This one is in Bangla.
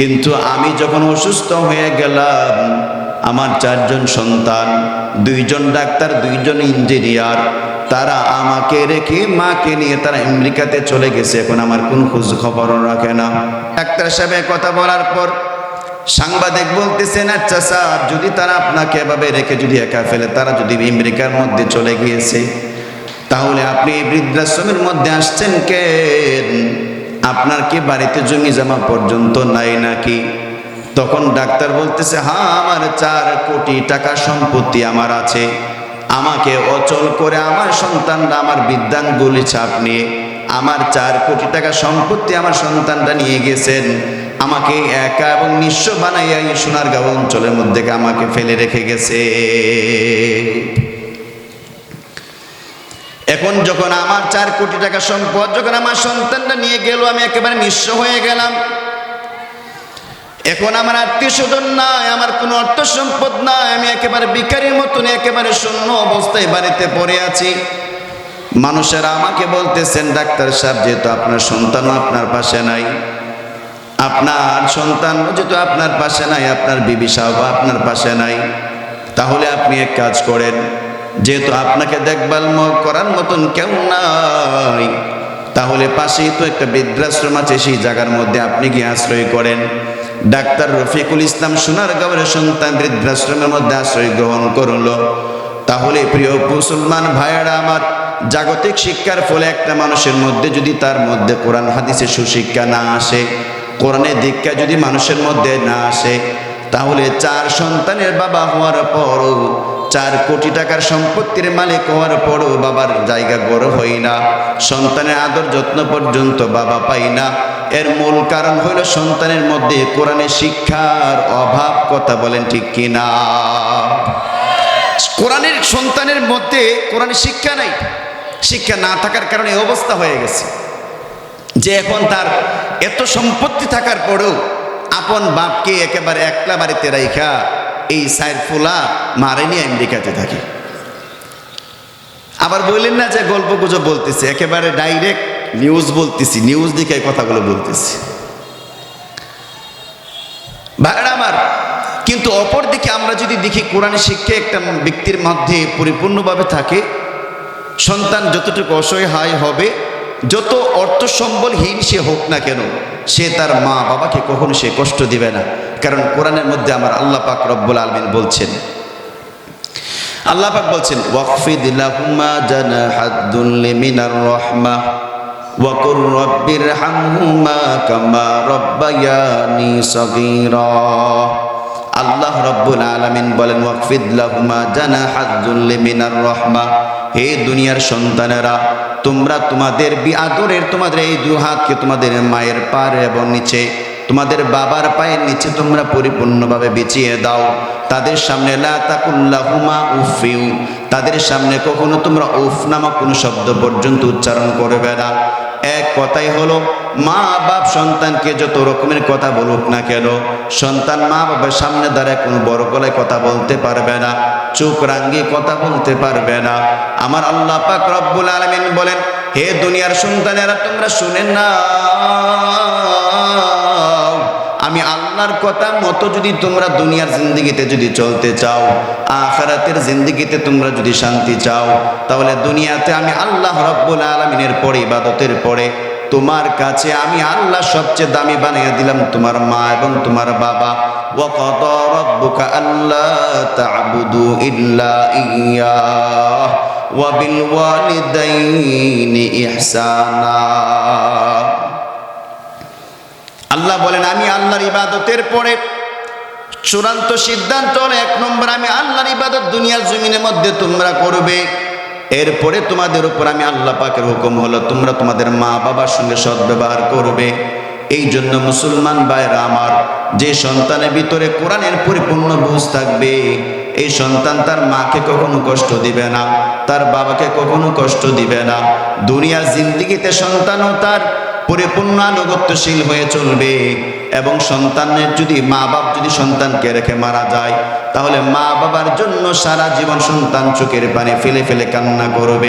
কিন্তু আমি যখন অসুস্থ হয়ে গেলাম, আমার চারজন সন্তান, দুইজন ডাক্তার, দুইজন ইঞ্জিনিয়ার, তারা আমাকে রেখে মাকে নিয়ে তারা আমেরিকাতে চলে গেছে। এখন আমার কোন খোঁজ খবরও রাখে না। ডাক্তার সাহেবের কথা বলার পর সাংবাদিক বলতেছেন আচ্ছা স্যার, যদি তারা আপনাকে এভাবে রেখে যদি একা ফেলে, তারা যদি আমেরিকার মধ্যে চলে গিয়েছে, তাহলে আপনি বৃদ্ধাশ্রমের মধ্যে আসছেন কেন? আপনার কি বাড়িতে জমি জমা পর্যন্ত নাই নাকি? তখন ডাক্তার বলতেছে হ্যাঁ আমার চার কোটি টাকা সম্পত্তি আমার আছে। আমাকে অচল করে আমার সন্তানরা, আমার বিদ্যাঙ্গুলি ছাপ নিয়ে আমার চার কোটি টাকা সম্পত্তি আমার সন্তানরা নিয়ে গেছেন। আমাকে একা এবং নিঃস্ব বানাইয়া এই সোনারগাঁও অঞ্চলের মধ্যে আমাকে ফেলে রেখে গেছে। এখন যখন আমার চার কোটি টাকা সম্পদ, যখন আমার সন্তানটা নিয়ে গেল, আমি একেবারে নিঃস্ব হয়ে গেলাম। এখন আমার আত্মীয় স্বজন নাই, আমার কোনো অর্থ সম্পদ নাই, আমি একেবারে বিকারীর মতন, একেবারে শূন্য অবস্থায় বাড়িতে পড়ে আছি। মানুষেরা আমাকে বলতেছেন, ডাক্তার সাহেব, যেহেতু আপনার সন্তানও আপনার পাশে নাই, আপনার সন্তান যেহেতু আপনার পাশে নাই, আপনার বিবি সাহেব আপনার পাশে নাই, তাহলে আপনি এক কাজ করেন যেহেতু আপনাকে দেখভাল করার মতন কেউ নাই, তাহলে পাশেই তো একটা বৃদ্ধাশ্রম আছে, সেই জায়গার মধ্যে আপনি গিয়ে আশ্রয় করেন। ডাক্তার রফিকুল ইসলাম সোনার গাঁয়ের সন্তান বৃদ্ধাশ্রমের মধ্যে আশ্রয় গ্রহণ করল। তাহলে প্রিয় মুসলমান ভাইয়েরা আমার, জাগতিক শিক্ষার ফলে একটা মানুষের মধ্যে যদি তার মধ্যে কোরআন হাদিসের সুশিক্ষা না আসে, কোরআনের দীক্ষা যদি মানুষের মধ্যে না আসে, তাহলে চার সন্তানের বাবা হওয়ার পরও চার কোটি টাকার সম্পত্তির মালিক হওয়ার পরও বাবার জায়গা বড় হই না। সন্তানের আদর যত্ন পর্যন্ত বাবা পাই না। এর মূল কারণ হইল সন্তানের মধ্যে কোরআনের শিক্ষার অভাব, কথা বলেন ঠিক কিনা? কোরআনের সন্তানের মধ্যে কোরআনের শিক্ষা নাই। শিক্ষা না থাকার কারণে অবস্থা হয়ে গেছে। যে এখন তার এত সম্পত্তি থাকার পরেও আপন বাপকে একেবারে একলা বাড়িতে রাইখা এই সাইড ফুলা মারে নিয়ে আমেরিকাতে থাকে। আবার বললেন না যে গল্প গুজব বলতেছে, একেবারে ডাইরেক্ট নিউজ বলতেছি নিউজ দিকে কথাগুলো বলতেছি। ভাইরা আমার, কিন্তু অপর দিকে আমরা যদি দেখি কোরআন শিক্ষা একটা ব্যক্তির মধ্যে পরিপূর্ণভাবে থাকে, সন্তান যতটুকু অসহায় হবে, যত অর্থ সম্বলহীন সে হোক না কেন, সে তার মা বাবাকে কখনো সে কষ্ট দিবে না। কারণ কোরআনের মধ্যে আমার আল্লাহ পাক রব্বুল আলমিন বলছেন, আল্লাহ পাক বলছেন, ওয়াকফিদ লাহুমা জানাহাদ্দুল্লি মিনার রাহমা ওয়াকুর রব্বির হামহুমা কামা রব্বায়ানি সগীরা। আল্লাহ রব্বুল আলামিন বলেন, ওয়াকফিদ লাহুমা জানাহাদ্দুল্লি মিনার রাহমা। হে দুনিয়ার সন্তানেরা, তোমরা তোমাদের আদরের তোমাদের এই দুহাতকে তোমাদের মায়ের পার এবং নিচে তোমাদের বাবার পায়ের নিচে তোমরা পরিপূর্ণভাবে বিছিয়ে দাও। তাদের সামনে লা তাকুল্লাহুমা উফিউ। তাদের সামনে কখনো তোমরা উফ নামক কোনো শব্দ পর্যন্ত উচ্চারণ করবে না। এক কথাই হলো মা বাপ সন্তানকে যত রকমের কথা বলুক না কেন, সন্তান মা বাবার সামনে দাঁড়ায় কোনো বড় গলায় কথা বলতে পারবে না, চোখ রাঙ্গি কথা বলতে পারবে না। আমার আল্লাহ পাক রব্বুল আলামিন বলেন, হে দুনিয়ার সন্তানেরা, তোমরা শুনেন না আমি আল্লাহর কথা মতো যদি তোমরা দুনিয়ার জিন্দগিতে যদি চলতে চাও আখারাতের জিন্দগিতে তোমরা যদি শান্তি চাও তাহলে দুনিয়াতে আমি আল্লাহ রব্বুল আলমিনের পরে ইবাদতের পরে তোমার কাছে আমি আল্লাহ সবচেয়ে দামি বানিয়ে দিলাম তোমার মা এবং তোমার বাবা وقضى ربك ألا تعبدوا إلا إياه وبالوالدين إحسانا আল্লাহ বলেন, আমি আল্লাহর ইবাদতের পরে চূড়ান্ত সিদ্ধান্ত হলো এক নম্বর, আমি আল্লাহর ইবাদত দুনিয়ার জমিনের মধ্যে তোমরা করবে। এরপরে তোমাদের উপর আমি আল্লাহ পাকের হুকুম হলো, তোমরা তোমাদের মা বাবার সঙ্গে সদ্ব্যবহার করবে। এই জন্য মুসলমান ভাইরা আমার, যে সন্তানের ভিতরে কোরআনের পরিপূর্ণ বুঝ থাকবে, এই সন্তান তার মাকে কখনো কষ্ট দিবে না, তার বাবাকে কখনো কষ্ট দিবে না। দুনিয়ার জিন্দিগিতে সন্তানও তার পরিপূর্ণ আনুগত্যশীল হয়ে চলবে এবং সন্তানের যদি মা বাপ যদি সন্তানকে রেখে মারা যায়, তাহলে মা বাবার জন্য সারা জীবন সন্তান চোখের পানি ফেলে ফেলে কান্না করবে।